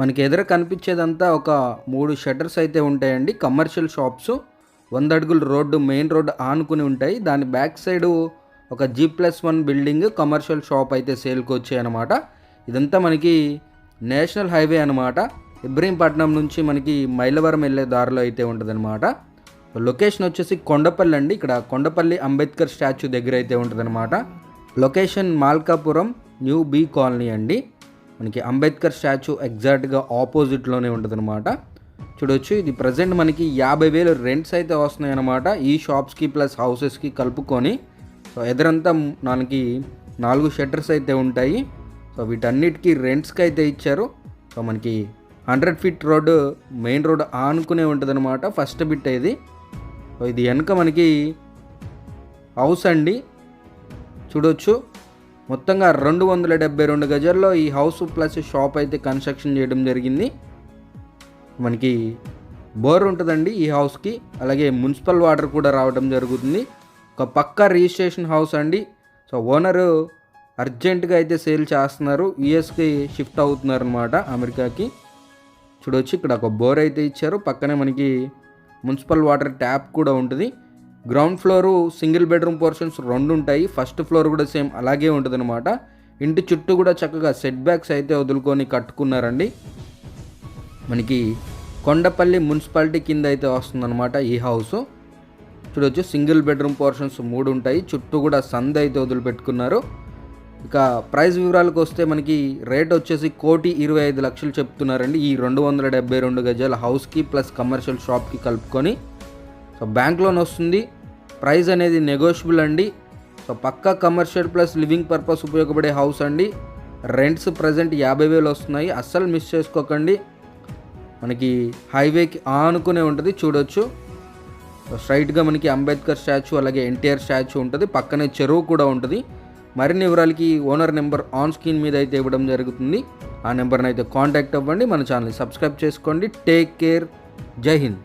మనకి ఎదుర కనిపించేదంతా ఒక మూడు షట్టర్స్ అయితే ఉంటాయండి. కమర్షియల్ షాప్స్ వంద అడుగుల రోడ్డు మెయిన్ రోడ్డు ఆనుకుని ఉంటాయి. దాని బ్యాక్ సైడ్ ఒక G plus one building commercial shop అయితే సేల్కి వచ్చాయి అనమాట ఇదంతా మనకి నేషనల్ హైవే అనమాట ఇబ్రహీంపట్నం నుంచి మనకి మైలవరం వెళ్ళే దారిలో అయితే ఉంటుందన్నమాట. లొకేషన్ వచ్చేసి కొండపల్లి అండి. ఇక్కడ కొండపల్లి అంబేద్కర్ స్టాచ్యూ దగ్గర అయితే ఉంటుందన్నమాట. Location Malkapuram new B colony అండి. మనకి అంబేద్కర్ స్టాచ్యూ ఎగ్జాక్ట్గా ఆపోజిట్లోనే ఉంటుందన్నమాట. చూడొచ్చు ఇది ప్రజెంట్ మనకి యాభై వేలు రెంట్స్ అయితే వస్తున్నాయి అన్నమాట ఈ షాప్స్కి ప్లస్ హౌసెస్కి కలుపుకొని. సో ఎదురంతా మనకి నాలుగు షట్టర్స్ అయితే ఉంటాయి. సో వీటన్నిటికీ రెంట్స్కి అయితే ఇచ్చారు. సో మనకి hundred feet road main road ఆనుకునే ఉంటుందన్నమాట ఫస్ట్ బిట్ ఇది సో ఇది వెనక మనకి హౌస్ అండి. చూడొచ్చు మొత్తంగా రెండు వందల డెబ్బై రెండు గజాల్లో ఈ హౌస్ ప్లస్ షాప్ అయితే కన్స్ట్రక్షన్ చేయడం జరిగింది. మనకి బోర్ ఉంటుందండి ఈ హౌస్కి. అలాగే మున్సిపల్ వాటర్ కూడా రావడం జరుగుతుంది. ఒక పక్క రిజిస్ట్రేషన్ హౌస్ అండి. సో ఓనరు అర్జెంటుగా అయితే సేల్ చేస్తున్నారు. యుఎస్కి షిఫ్ట్ అవుతున్నారు అనమాట అమెరికాకి. చూడొచ్చు ఇక్కడ ఒక బోర్ అయితే ఇచ్చారు. పక్కనే మనకి మున్సిపల్ వాటర్ ట్యాప్ కూడా ఉంటుంది. Ground floor single bedroom portions రెండు ఉంటాయి. ఫస్ట్ ఫ్లోర్ కూడా సేమ్ అలాగే ఉంటుంది అనమాట ఇంటి చుట్టూ కూడా చక్కగా సెట్ బ్యాక్స్ అయితే వదులుకొని కట్టుకున్నారండి. మనకి కొండపల్లి మున్సిపాలిటీ కింద అయితే వస్తుందన్నమాట ఈ హౌస్. చూడొచ్చు సింగిల్ బెడ్రూమ్ పోర్షన్స్ మూడు ఉంటాయి. చుట్టూ కూడా సంద అయితే వదిలిపెట్టుకున్నారు. ఇక ప్రైస్ వివరాలకు వస్తే మనకి రేట్ వచ్చేసి కోటి ఇరవై ఐదు లక్షలు చెప్తున్నారండి. ఈ రెండు వందల డెబ్బై రెండు గజాల హౌస్కి ప్లస్ కమర్షియల్ షాప్కి కలుపుకొని సో బ్యాంక్ లోన్ వస్తుంది. ప్రైస్ అనేది నెగోషియబుల్ అండి. సో పక్కా కమర్షియల్ ప్లస్ లివింగ్ పర్పస్ ఉపయోగపడే హౌస్ అండి. రెంట్స్ ప్రజెంట్ యాభై వేలు వస్తున్నాయి. అస్సలు మిస్ చేసుకోకండి. మనకి హైవేకి ఆనుకునే ఉంటుంది చూడొచ్చు. స్ట్రైట్గా మనకి అంబేద్కర్ స్టాచ్యూ అలాగే ఎన్టీఆర్ స్టాచ్యూ ఉంటుంది. పక్కనే చెరువు కూడా ఉంటుంది. మరిన్ని వివరాలకి ఓనర్ నెంబర్ ఆన్ స్క్రీన్ మీద అయితే ఇవ్వడం జరుగుతుంది. ఆ నెంబర్ని అయితే కాంటాక్ట్ అవ్వండి. మన ఛానల్ సబ్స్క్రైబ్ చేసుకోండి. టేక్ కేర్ జై హింద్.